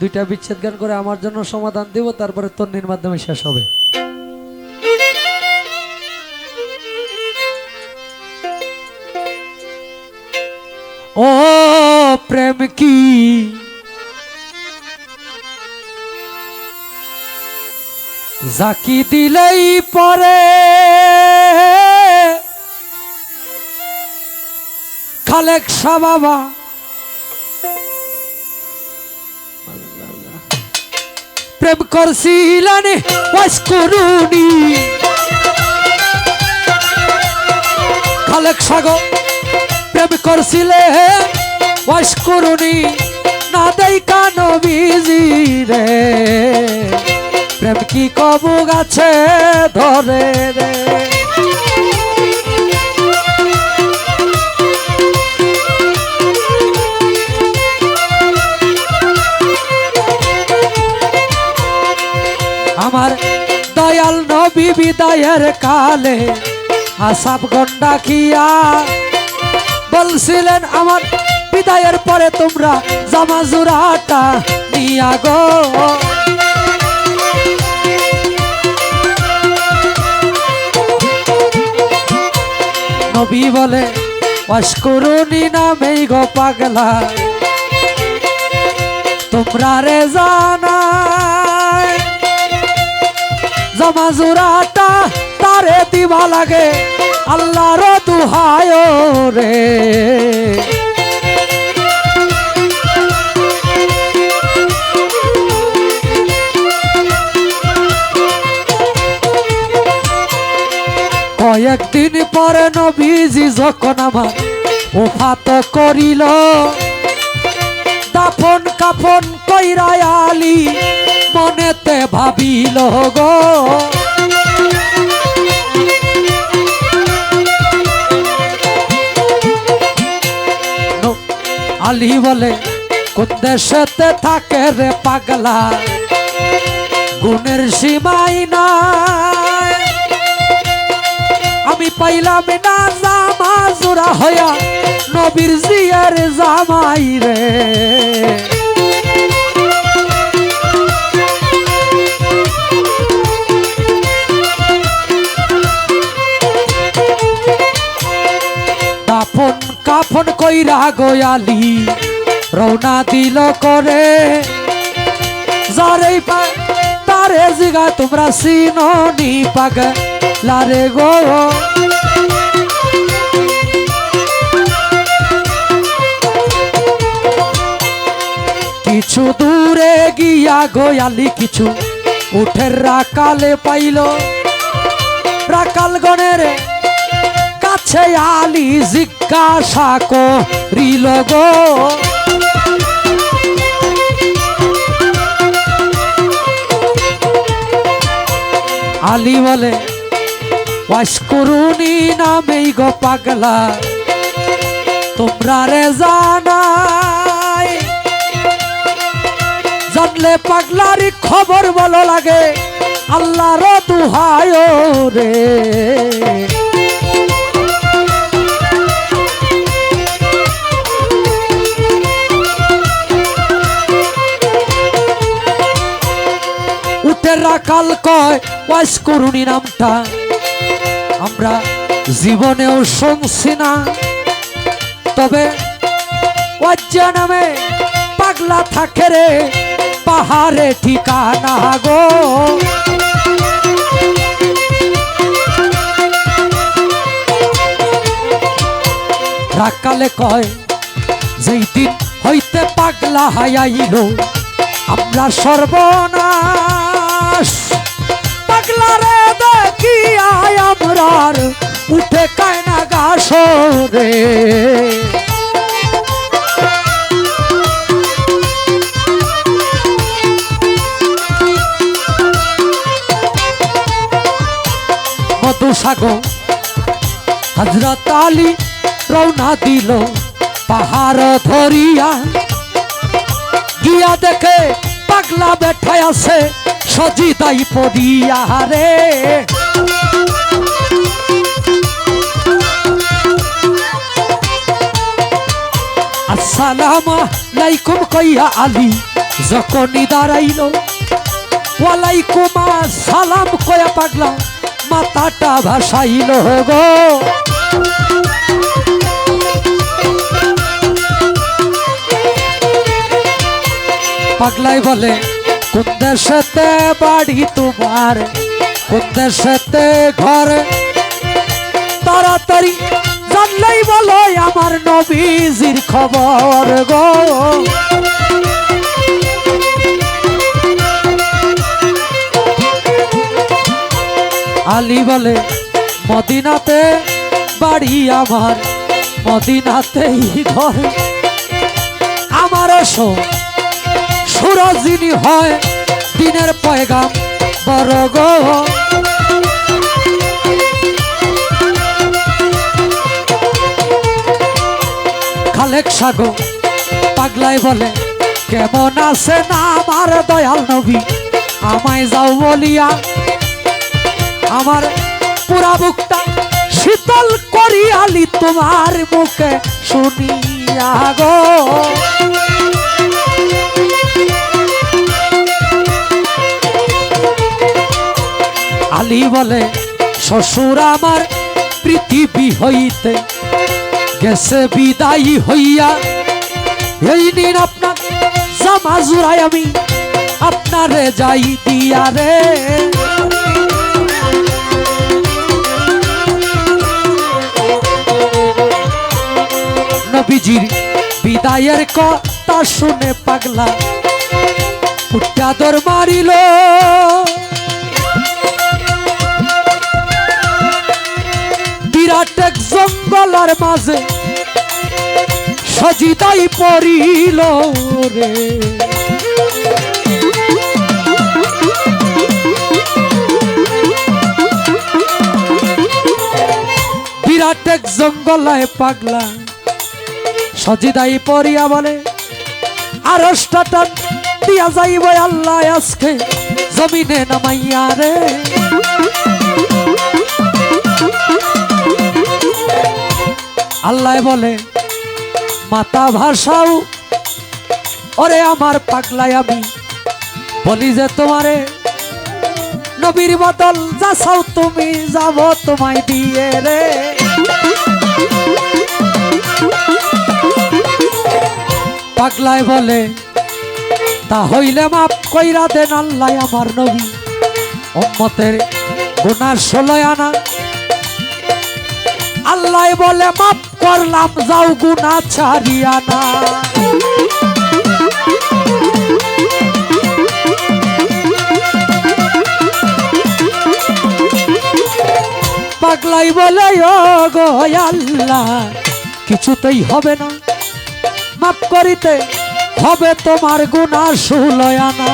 দুইটা বিচ্ছেদ গান করে আমার জন্য সমাধান দিব, তারপরে তন্নির মাধ্যমে শেষ হবে। ও প্রেম কি? জাকি দিলেই পরে। খালেক বাবা প্রেম করছিলেন ওয়াস করুনি। খালেক সাগর, প্রেম করছিলে ওয়াস করুনি। না দেই কানো বিজি রে, প্রেম কি কবু গাছে ধরে রে। নবী বিদায়ের কালে আসাব গন্ডা খিয়া বলছিলেন আমার বিদায়ের পরে তোমরা জামা জুরাটা নিয়া গো। নবী বলে অস্করুনি নামেই গো পাগলা, তোমরা রে জানায় জমা জোড়াটা তারে দিবা লাগে। আল্লাহর দুহায় রে। কয়েকদিন পরে নবীজি যখন আমার ওফাত করিল, দাফন কাফন কইরায় আলী। মনেতে ভাবিল গো। ন- আলী বলে, কোন দেশেতে থাকে রে পাগলা? গুণের সীমাই নাই। আমি পাইলাম না জামা জোড়া হইয়া, নবীর জিয়ার জামাই রে। কাফন কইরা গোয়ালি, রওনা দিল করে। যারেই পায়, তারে জিগা তোমরা সিননি পাগ লারে গো। কিছু দূরে গিয়া গোয়ালি কিছু উঠের রাকালে পাইল। রাকাল গণের কাছে আলি জিজ্ঞাসা করিল গো। আলী বলে ওয়াস করুনি নামেই গো পাগলা, তোমরা রে জানাই জানলে পাগলার খবর বলো লাগে, আল্লাহর দুহায় রে। ওয়াস করুনি নামটা। আমরা জীবনেও শুনছি না। তবে ওয়াজ্জা নামে পাগলা থাকে রে, পাহাড়ে ঠিকানা গো। রাকালে কয়, যেই দিন হইতে পাগলা হাইয়াইল আমরা সর্বনাশ। আমরার উঠে কায়না গাছ রে মধুসাগর হজরত আলী রওনা দিল পাহাড় ধরিয়া। গিয়া দেখে পাগলা বেঠায় আছে, সজিদাই পড়িয়া রে আসসালাম লাইকুম কইয়া আলী, যখনই দাঁড়াইল, ওয়ালাইকুমা সালাম কয়া পাগলা, মাথাটা ভাসাইল গো পাগলাই বলে, কোন দেশেতে বাড়ি তোমার, কোন দেশেতে ঘর? তাড়াতাড়ি জানলেই বলো আমার নবীজির খবর গো। আলী বলে, মদিনাতে বাড়ি আমার, মদিনাতেই ঘর। আমার শো সুরজিনী হয় দিনের পয়গাম বড় গো খালেক সাগো, পাগলাই বলে, কেমন আছে না আমার দয়াল নবী? আমায় যাও বলিয়া আমার পুরা বুকটা শীতল করিয়ালি তোমার মুখে শুনিয়া গো। আলী বলে, শ্বশুর আমার পৃথিবী হইতে গেছে বিদায়ী হইয়া, এই নিন আপনার জামা জুড়াই আমি আপনারে যাই দিয়া রে। নবীজির বিদায়ের কথা শুনে পাগলা উঠাদর মারিল। বিরাট এক জঙ্গলার মাঝে সজিতাই পড়িল রে। বিরাট এক জঙ্গলায় পাগলা, সজিদাই পড়িয়া বলে আরষ্টাটা দিয়া যাইব আল্লাহ আজকে, জমিনে নামাইয়া রে। আল্লাহ বলে, মাতা ভাষাও, ওরে আমার পাগলাই আমি বলি যে তোমারে, নবীর বদল যা চাও তুমি যাব তোমায় দিয়ে রে। পাগলায় বলে, তা হইলে মাপ কইরা দেন আল্লাহ আমার নবী, উম্মতের গুনার ষোলয় আনা। আল্লাহ বলে, মাপ করলাম, যাও গুনা ছাড়িয়া না। পাগলাই বলে ও আল্লাহ, কিছুতেই হবে না। মাপ করিতে হবে তোমার গুণা সুলয়ানা।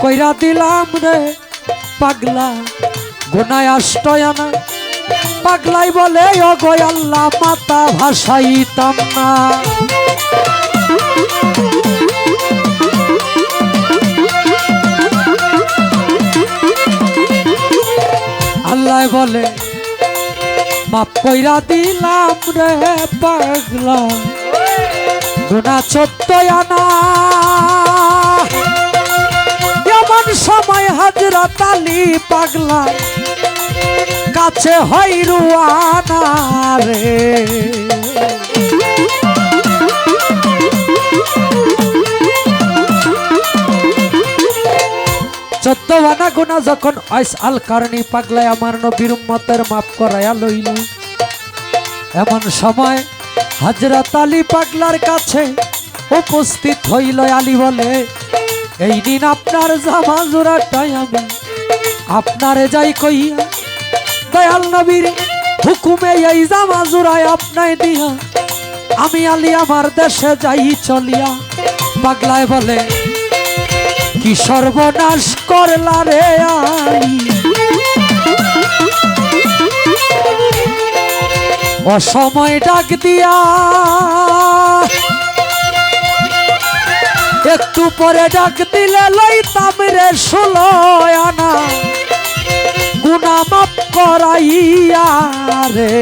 কইরা দিলাম রে, পাগলা, গুনায় আষ্টয়ানা পাগলাই বলে অগো আল্লাহ, মাতা ভাসাইতাম না। আল্লাহ বলে মাপ কইরা দিলাম রে, পাগলা, গুনা চোদ্দ সময় হাজরা তালি পাগলা। কাছে রুয়ানা রে। চোদ্দ আনা গুনা যখন আইস আল কারণী পাগলায় আমার নবীর উম্মতের মাপ করাইয়া লইল। এমন সময় হাজরত আলী পাগলার কাছে উপস্থিত হইল আলী বলে এই দিন আপনার জামা জোড়াটাই আমি আপনারে যাই কইয়া, দয়াল নবীর হুকুমে এই জামা জোড়ায় আপনায় দিয়া, আমি আলি আমার দেশে যাই চলিয়া, পাগলায় বলে, কি সর্বনাশ করলা রে আলী অসময় ডাক দিয়া একটু পরে ডাক দিলে লইতাম রে আনা। গুনা মাপ করাইয়া রে।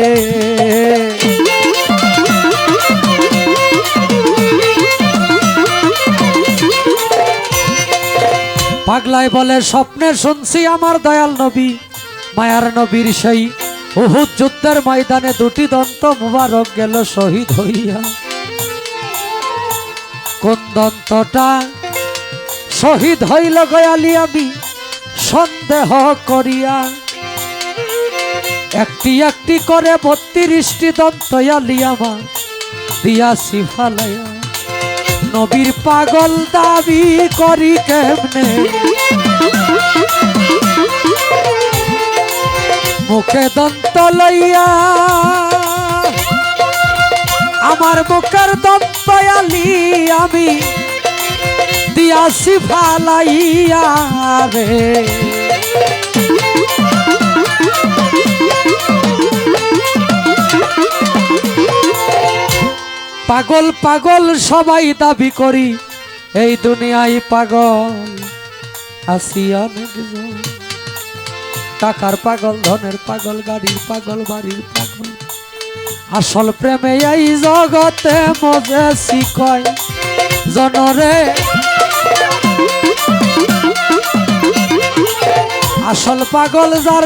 পাগলায় বলে, স্বপ্নে শুনছি আমার দয়াল নবী। মায়ার নবীর সেই উহুদ যুদ্ধের ময়দানে দুটি দন্ত মুবারক গেল শহীদ হইয়া। কোন শহীদ হইল গয়ালি আমি, সন্দেহ করিয়া। একটি একটি করে বত্রিশটি দন্তয়ালি আমার দিয়াছি ফালাইয়া নবীর পাগল দাবি করি কেমনে? মুখে দন্ত লইয়া আমার মুখের দন্তয়ালি আমি। দিয়াছি ফালাইয়া রে। পাগল পাগল সবাই দাবি করি, এই দুনিয়ায় পাগল আসি টাকার পাগল, ধনের পাগল, গাড়ির পাগল, বাড়ির পাগল। আসল প্রেমে এই জগতে মজে শিখয় জনরে। আসল পাগল যার